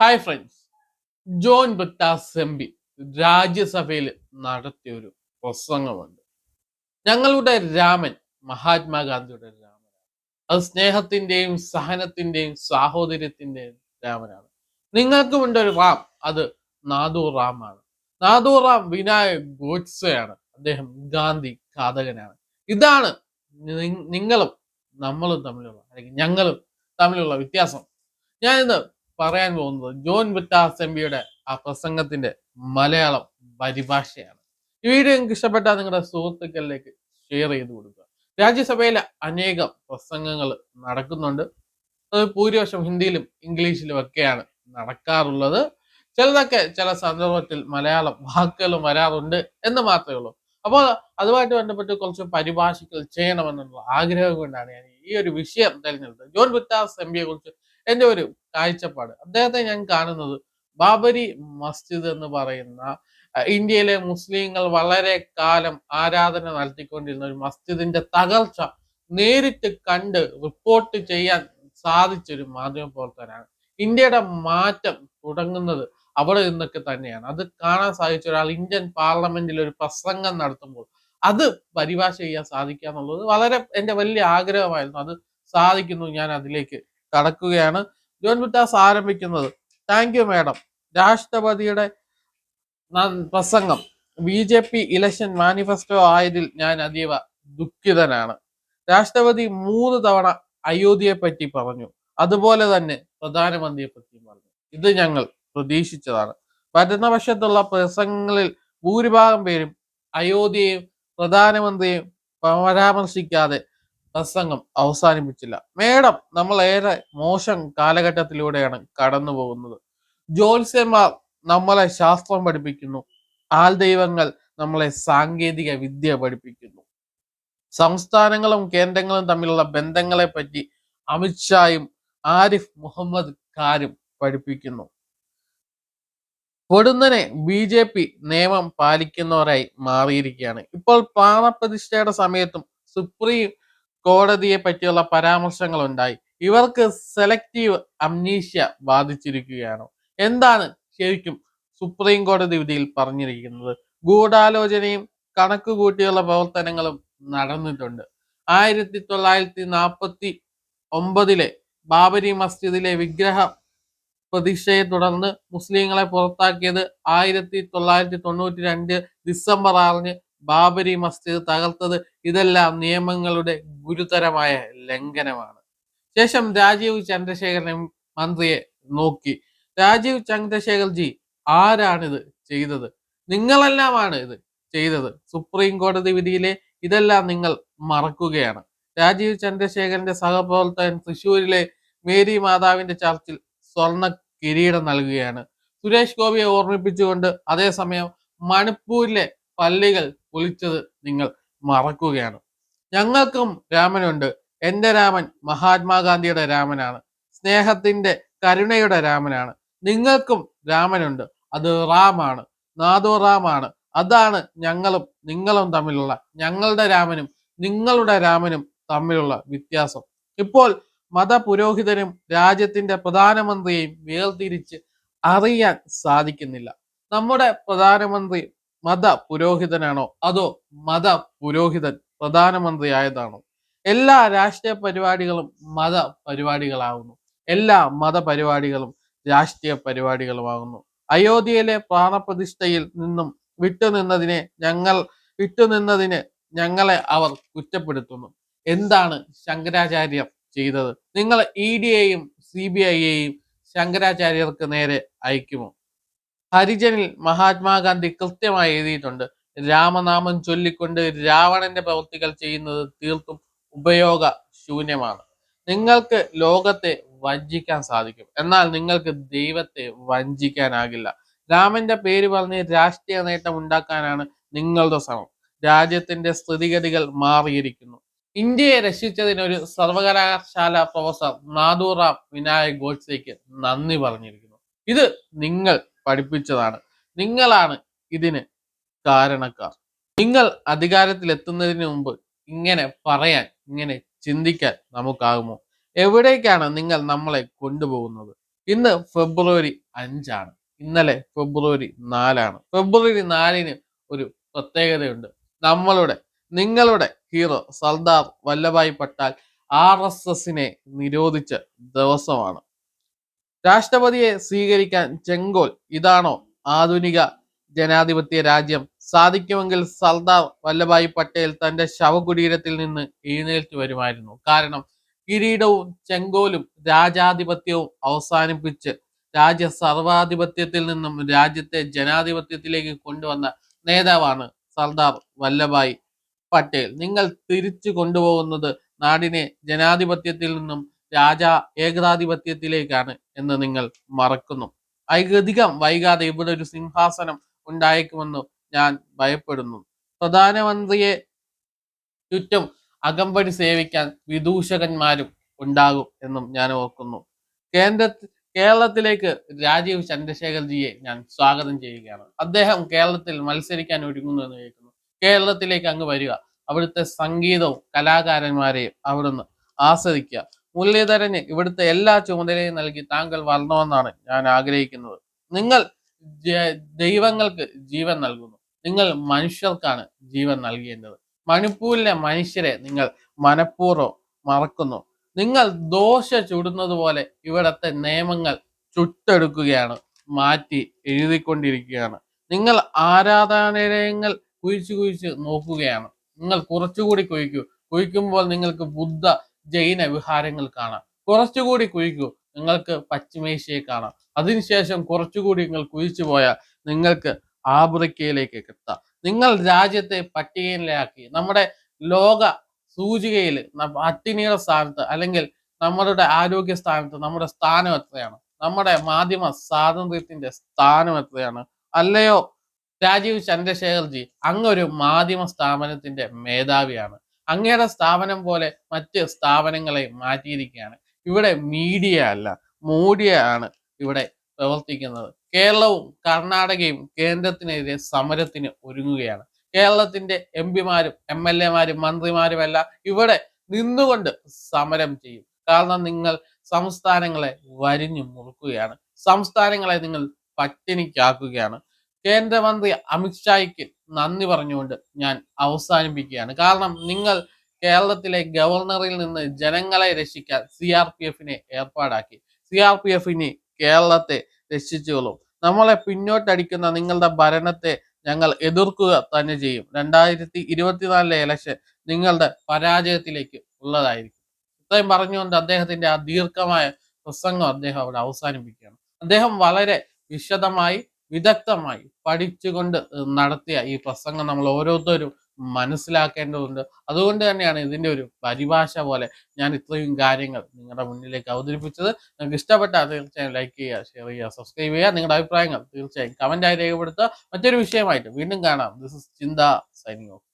Hi friends John Brittas M P രാജ്യസഭയിൽ നടത്തിയ ഒരു പ്രസംഗമുണ്ട്. ഞങ്ങളുടെ രാമൻ മഹാത്മാഗാന്ധിയുടെ രാമനാണ്. അത് സ്നേഹത്തിന്റെയും സഹനത്തിന്റെയും സാഹോദര്യത്തിന്റെയും രാമനാണ്. നിങ്ങൾക്കുമുണ്ട് ഒരു റാം അത് നാദൂർ റാം ആണ്. നാദൂർ റാം വിനായക് ഗോഡ്സെയാണ്. അദ്ദേഹം ഗാന്ധി ഘാതകനാണ്. ഇതാണ് നിങ്ങളും നമ്മളും തമ്മിലുള്ള അല്ലെങ്കിൽ ഞങ്ങളും തമ്മിലുള്ള വ്യത്യാസം. ഞാനിന്ന് പറയാൻ പോകുന്നത് ജോൺ എം പിയുടെ ആ പ്രസംഗത്തിന്റെ മലയാളം പരിഭാഷയാണ്. ഈ വീഡിയോ നിങ്ങൾക്ക് ഇഷ്ടപ്പെട്ടാൽ നിങ്ങളുടെ സുഹൃത്തുക്കളിലേക്ക് ഷെയർ ചെയ്ത് കൊടുക്കുക. രാജ്യസഭയിലെ അനേകം പ്രസംഗങ്ങൾ നടക്കുന്നുണ്ട്. അത് ഭൂരിപക്ഷം ഹിന്ദിയിലും ഇംഗ്ലീഷിലും ഒക്കെയാണ് നടക്കാറുള്ളത്. ചിലതൊക്കെ ചില സന്ദർഭത്തിൽ മലയാളം വാക്കുകൾ വരാറുണ്ട് എന്ന് മാത്രമേ ഉള്ളൂ. അപ്പോൾ അതുമായിട്ട് ബന്ധപ്പെട്ട് കുറച്ച് പരിഭാഷകൾ ചെയ്യണമെന്നുള്ള ആഗ്രഹം കൊണ്ടാണ് ഞാൻ ഈ ഒരു വിഷയം തിരഞ്ഞെടുത്തത്. ജോൺ ബിറ്റാസ് എം പിയെ കുറിച്ച് എന്റെ ഒരു കാഴ്ചപ്പാട്. അദ്ദേഹത്തെ ഞാൻ കാണുന്നത് ബാബരി മസ്ജിദ് എന്ന് പറയുന്ന ഇന്ത്യയിലെ മുസ്ലിങ്ങൾ വളരെ കാലം ആരാധന നടത്തിക്കൊണ്ടിരുന്ന ഒരു മസ്ജിദിന്റെ തകർച്ച നേരിട്ട് കണ്ട് റിപ്പോർട്ട് ചെയ്യാൻ സാധിച്ച ഒരു മാധ്യമ പ്രവർത്തകനാണ്. ഇന്ത്യയുടെ മാറ്റം തുടങ്ങുന്നത് അവിടെ നിന്നൊക്കെ തന്നെയാണ്. അത് കാണാൻ സാധിച്ച ഒരാൾ ഇന്ത്യൻ പാർലമെന്റിൽ ഒരു പ്രസംഗം നടത്തുമ്പോൾ അത് പരിഭാഷ ചെയ്യാൻ സാധിക്കുക എന്നുള്ളത് വളരെ എന്റെ വലിയ ആഗ്രഹമായിരുന്നു. അത് സാധിക്കുന്നു ഞാൻ അതിലേക്ക് കടക്കുകയാണ്. ജോൺ വിറ്റാസ് ആരംഭിക്കുന്നത്. താങ്ക് യു മാഡം രാഷ്ട്രപതിയുടെ പ്രസംഗം. B J P election manifesto ആയതിൽ ഞാൻ അതീവ ദുഃഖിതനാണ്. രാഷ്ട്രപതി മൂന്ന് തവണ അയോധ്യയെ പറ്റി പറഞ്ഞു. അതുപോലെ തന്നെ പ്രധാനമന്ത്രിയെ പറ്റി പറഞ്ഞു. ഇത് ഞങ്ങൾ പ്രതീക്ഷിച്ചതാണ്. ഭരണപക്ഷത്തുള്ള പ്രസംഗങ്ങളിൽ ഭൂരിഭാഗം പേരും അയോധ്യയും പ്രധാനമന്ത്രിയും പരാമർശിക്കാതെ പ്രസംഗം അവസാനിപ്പിച്ചില്ല. മേഡം നമ്മൾ ഏറെ മോശം കാലഘട്ടത്തിലൂടെയാണ് കടന്നു പോകുന്നത്. ജ്യോത്സ്യന്മാർ നമ്മളെ ശാസ്ത്രം പഠിപ്പിക്കുന്നു. ആൾ ദൈവങ്ങൾ നമ്മളെ സാങ്കേതിക വിദ്യ പഠിപ്പിക്കുന്നു. സംസ്ഥാനങ്ങളും കേന്ദ്രങ്ങളും തമ്മിലുള്ള ബന്ധങ്ങളെ പറ്റി അമിത്ഷായും ആരിഫ് മുഹമ്മദ് ഖാരും പഠിപ്പിക്കുന്നു. പൊടുന്നനെ ബി ജെ പി നിയമം പാലിക്കുന്നവരായി മാറിയിരിക്കുകയാണ്. ഇപ്പോൾ പ്രാണപ്രതിഷ്ഠയുടെ സമയത്തും സുപ്രീം കോടതിയെ പറ്റിയുള്ള പരാമർശങ്ങൾ ഉണ്ടായി ഇവർക്ക് സെലക്റ്റീവ് അംനീഷ്യ ബാധിച്ചിരിക്കുകയാണ്. എന്താണ് ശരിക്കും സുപ്രീം കോടതി വിധിയിൽ പറഞ്ഞിരിക്കുന്നത്? ഗൂഢാലോചനയും കണക്ക് കൂട്ടിയുള്ള പ്രവർത്തനങ്ങളും നടന്നിട്ടുണ്ട്. ആയിരത്തി തൊള്ളായിരത്തി നാൽപ്പത്തി ഒമ്പതിലെ ബാബരി മസ്ജിദിലെ വിഗ്രഹ പ്രതിഷ്ഠയെ തുടർന്ന് മുസ്ലിങ്ങളെ പുറത്താക്കിയത് ആയിരത്തി തൊള്ളായിരത്തി തൊണ്ണൂറ്റി രണ്ട് ഡിസംബർ ആറിന് ബാബരി മസ്ജിദ് തകർത്തത് ഇതെല്ലാം നിയമങ്ങളുടെ ഗുരുതരമായ ലംഘനമാണ്. ശേഷം രാജീവ് ചന്ദ്രശേഖരൻ മന്ത്രിയെ നോക്കി. രാജീവ് ചന്ദ്രശേഖർ ജി ആരാണിത് ചെയ്തത്? നിങ്ങളെല്ലാമാണ് ഇത് ചെയ്തത്. സുപ്രീം കോടതി വിധിയിലെ ഇതെല്ലാം നിങ്ങൾ മറക്കുകയാണ്. രാജീവ് ചന്ദ്രശേഖരന്റെ സഹപ്രവർത്തകൻ തൃശൂരിലെ മേരി മാതാവിന്റെ ചർച്ചിൽ സ്വർണ കിരീടം നൽകുകയാണ്. സുരേഷ് ഗോപിയെ ഓർമ്മിപ്പിച്ചുകൊണ്ട് അതേസമയം മണിപ്പൂരിലെ പള്ളികൾ പൊളിച്ചത് നിങ്ങൾ മറക്കുകയാണ്. ഞങ്ങൾക്കും രാമനുണ്ട്. എന്റെ രാമൻ മഹാത്മാഗാന്ധിയുടെ രാമനാണ്. സ്നേഹത്തിന്റെ കരുണയുടെ രാമനാണ്. നിങ്ങൾക്കും രാമനുണ്ട്. അത് റാമാണ്. നാദോ റാമാണ്. അതാണ് ഞങ്ങളും നിങ്ങളും തമ്മിലുള്ള ഞങ്ങളുടെ രാമനും നിങ്ങളുടെ രാമനും തമ്മിലുള്ള വ്യത്യാസം. ഇപ്പോൾ മതപുരോഹിതനും രാജ്യത്തിന്റെ പ്രധാനമന്ത്രിയെയും വേർതിരിച്ച് അറിയാൻ സാധിക്കുന്നില്ല. നമ്മുടെ പ്രധാനമന്ത്രി മത പുരോഹിതനാണോ അതോ മത പുരോഹിതൻ പ്രധാനമന്ത്രി ആയതാണോ എല്ലാ രാഷ്ട്രീയ പരിപാടികളും മത പരിപാടികളാകുന്നു എല്ലാ മത പരിപാടികളും രാഷ്ട്രീയ പരിപാടികളുമാകുന്നു അയോധ്യയിലെ പ്രാണപ്രതിഷ്ഠയിൽ നിന്നും വിട്ടുനിന്നതിനെ ഞങ്ങൾ വിട്ടുനിന്നതിന് ഞങ്ങളെ അവർ കുറ്റപ്പെടുത്തുന്നു. എന്താണ് ശങ്കരാചാര്യർ ചെയ്തത്? നിങ്ങൾ ഇ ഡിയെയും സി ബി ഐയെയും ശങ്കരാചാര്യർക്ക് നേരെ അയക്കുമോ? ഹരിജനിൽ മഹാത്മാഗാന്ധി കൃത്യമായി എഴുതിയിട്ടുണ്ട്. രാമനാമം ചൊല്ലിക്കൊണ്ട് രാവണന്റെ പ്രവൃത്തികൾ ചെയ്യുന്നത് തീർത്തും ഉപയോഗ ശൂന്യമാണ് നിങ്ങൾക്ക് ലോകത്തെ വഞ്ചിക്കാൻ സാധിക്കും. എന്നാൽ നിങ്ങൾക്ക് ദൈവത്തെ വഞ്ചിക്കാനാകില്ല. രാമന്റെ പേര് പറഞ്ഞ് രാഷ്ട്രീയ നേട്ടം ഉണ്ടാക്കാനാണ് നിങ്ങളുടെ ശ്രമം. രാജ്യത്തിന്റെ സ്ഥിതിഗതികൾ മാറിയിരിക്കുന്നു. ഇന്ത്യയെ രക്ഷിച്ചതിന് ഒരു സർവകലാശാല പ്രൊഫസർ നാദൂറാം വിനായക് ഗോഡ്സേക്ക് നന്ദി പറഞ്ഞിരിക്കുന്നു. ഇത് നിങ്ങൾ പഠിപ്പിച്ചതാണ്. നിങ്ങളാണ് ഇതിന് കാരണക്കാർ. നിങ്ങൾ അധികാരത്തിൽ എത്തുന്നതിന് മുമ്പ് ഇങ്ങനെ പറയാൻ ഇങ്ങനെ ചിന്തിക്കാൻ നമുക്കാകുമോ? എവിടേക്കാണ് നിങ്ങൾ നമ്മളെ കൊണ്ടുപോകുന്നത്? ഇന്ന് ഫെബ്രുവരി അഞ്ചാണ്. ഇന്നലെ ഫെബ്രുവരി നാലാണ്. ഫെബ്രുവരി നാലിന് ഒരു പ്രത്യേകതയുണ്ട്. നമ്മളുടെ നിങ്ങളുടെ hero Sardar Vallabhbhai Patel R S എസിനെ നിരോധിച്ച ദിവസമാണ്. രാഷ്ട്രപതിയെ സ്വീകരിക്കാൻ ചെങ്കോൽ ഇതാണോ ആധുനിക ജനാധിപത്യ രാജ്യം? സാധിക്കുമെങ്കിൽ സർദാർ വല്ലഭായ് പട്ടേൽ തന്റെ ശവകുടീരത്തിൽ നിന്ന് എഴുന്നേറ്റ് വരുമായിരുന്നു. കാരണം കിരീടവും ചെങ്കോലും രാജാധിപത്യവും അവസാനിപ്പിച്ച് രാജ്യ സർവാധിപത്യത്തിൽ നിന്നും രാജ്യത്തെ ജനാധിപത്യത്തിലേക്ക് കൊണ്ടുവന്ന നേതാവാണ് സർദാർ വല്ലഭായി പട്ടേൽ. നിങ്ങൾ തിരിച്ചു കൊണ്ടുപോകുന്നത് നാടിനെ ജനാധിപത്യത്തിൽ നിന്നും രാജാ ഏകതാധിപത്യത്തിലേക്കാണ് എന്ന് നിങ്ങൾ മറക്കുന്നു. അധികം വൈകാതെ ഇവിടെ ഒരു സിംഹാസനം ഉണ്ടായേക്കുമെന്ന് ഞാൻ ഭയപ്പെടുന്നു. പ്രധാനമന്ത്രിയെ ചുറ്റും അകമ്പടി സേവിക്കാൻ വിദൂഷകന്മാരും ഉണ്ടാകും എന്നും ഞാൻ ഓർക്കുന്നു. കേന്ദ്ര കേരളത്തിലേക്ക് രാജീവ് ചന്ദ്രശേഖർജിയെ ഞാൻ സ്വാഗതം ചെയ്യുകയാണ്. അദ്ദേഹം കേരളത്തിൽ മത്സരിക്കാൻ ഒരുങ്ങുന്നു എന്ന് കേൾക്കുന്നു. കേരളത്തിലേക്ക് അങ്ങ് വരിക. അവിടുത്തെ സംഗീതവും കലാകാരന്മാരെയും അവിടുന്ന് ആസ്വദിക്കുക. മുരളീധരന് ഇവിടുത്തെ എല്ലാ ചുമതലയും നൽകി താങ്കൾ വരണമെന്നാണ് ഞാൻ ആഗ്രഹിക്കുന്നത്. നിങ്ങൾ ദൈവങ്ങൾക്ക് ജീവൻ നൽകുന്നു. നിങ്ങൾ മനുഷ്യർക്കാണ് ജീവൻ നൽകേണ്ടത്. മണിപ്പൂരിലെ മനുഷ്യരെ നിങ്ങൾ മനഃപൂർവം മറക്കുന്നു. നിങ്ങൾ ദോശ ചുടുന്നത് പോലെ ഇവിടത്തെ നിയമങ്ങൾ ചുട്ടെടുക്കുകയാണ് മാറ്റി എഴുതിക്കൊണ്ടിരിക്കുകയാണ്. നിങ്ങൾ ആരാധനാലയങ്ങൾ കുഴിച്ചു കുഴിച്ച് നോക്കുകയാണ്. നിങ്ങൾ കുറച്ചുകൂടി കുഴിക്കൂ. കുഴിക്കുമ്പോൾ നിങ്ങൾക്ക് ബുദ്ധ ജൈന വിഹാരങ്ങൾ കാണാം. കുറച്ചുകൂടി കുഴിക്കൂ നിങ്ങൾക്ക് പശ്ചിമേഷ്യയെ കാണാം. അതിനുശേഷം കുറച്ചുകൂടി നിങ്ങൾ കുഴിച്ചു പോയാൽ നിങ്ങൾക്ക് ആഫ്രിക്കയിലേക്ക് എത്താം. നിങ്ങൾ രാജ്യത്തെ പട്ടികയിലാക്കി നമ്മുടെ ലോക സൂചികയിൽ പട്ടിണിയുടെ സ്ഥാനത്ത് അല്ലെങ്കിൽ നമ്മളുടെ ആരോഗ്യ സ്ഥാനത്ത് നമ്മുടെ സ്ഥാനം എത്രയാണ്? നമ്മുടെ മാധ്യമ സ്വാതന്ത്ര്യത്തിന്റെ സ്ഥാനം എത്രയാണ്? അല്ലയോ? രാജീവ് ചന്ദ്രശേഖർജി അങ്ങൊരു മാധ്യമ സ്ഥാപനത്തിന്റെ മേധാവിയാണ്. അങ്ങയുടെ സ്ഥാപനം പോലെ മറ്റ് സ്ഥാപനങ്ങളെ മാറ്റിയിരിക്കുകയാണ്. ഇവിടെ മീഡിയ അല്ല മോഡിയ ആണ് ഇവിടെ പ്രവർത്തിക്കുന്നത്. കേരളവും കർണാടകയും കേന്ദ്രത്തിനെതിരെ സമരത്തിന് ഒരുങ്ങുകയാണ്. കേരളത്തിന്റെ എം പിമാരും എം എൽ എമാരും മന്ത്രിമാരും എല്ലാം ഇവിടെ നിന്നുകൊണ്ട് സമരം ചെയ്യും. കാരണം നിങ്ങൾ സംസ്ഥാനങ്ങളെ വരിഞ്ഞു മുറുക്കുകയാണ്. സംസ്ഥാനങ്ങളെ നിങ്ങൾ പട്ടിണിക്കാക്കുകയാണ്. കേന്ദ്രമന്ത്രി അമിത്ഷായ്ക്ക് നന്ദി പറഞ്ഞുകൊണ്ട് ഞാൻ അവസാനിപ്പിക്കുകയാണ്. കാരണം നിങ്ങൾ കേരളത്തിലെ ഗവർണറിൽ നിന്ന് ജനങ്ങളെ രക്ഷിക്കാൻ സി ആർ പി എഫിനെ ഏർപ്പാടാക്കി. സി ആർ പി എഫിന് കേരളത്തെ രക്ഷിച്ചുകൊള്ളും നമ്മളെ പിന്നോട്ടടിക്കുന്ന നിങ്ങളുടെ ഭരണത്തെ ഞങ്ങൾ എതിർക്കുക തന്നെ ചെയ്യും. രണ്ടായിരത്തി ഇരുപത്തിനാലിലെ ഇലക്ഷൻ നിങ്ങളുടെ പരാജയത്തിലേക്ക് ഉള്ളതായിരിക്കും. ഇത്രയും പറഞ്ഞുകൊണ്ട് അദ്ദേഹത്തിന്റെ ആ ദീർഘമായ പ്രസംഗം അദ്ദേഹം അവിടെ അവസാനിപ്പിക്കുകയാണ്. അദ്ദേഹം വളരെ വിശദമായി വിദഗ്ധമായി പഠിച്ചുകൊണ്ട് നടത്തിയ ഈ പ്രസംഗം നമ്മൾ ഓരോരുത്തരും മനസ്സിലാക്കേണ്ടതുണ്ട്. അതുകൊണ്ട് തന്നെയാണ് ഇതിന്റെ ഒരു പരിഭാഷ പോലെ ഞാൻ ഇത്രയും കാര്യങ്ങൾ നിങ്ങളുടെ മുന്നിലേക്ക് അവതരിപ്പിച്ചത്. നിങ്ങൾക്ക് ഇഷ്ടപ്പെട്ട തീർച്ചയായും ലൈക്ക് ചെയ്യുക ഷെയർ ചെയ്യുക സബ്സ്ക്രൈബ് ചെയ്യുക. നിങ്ങളുടെ അഭിപ്രായങ്ങൾ തീർച്ചയായും കമന്റായി രേഖപ്പെടുത്തുക. മറ്റൊരു വിഷയമായിട്ട് വീണ്ടും കാണാം. This is Chintha signing off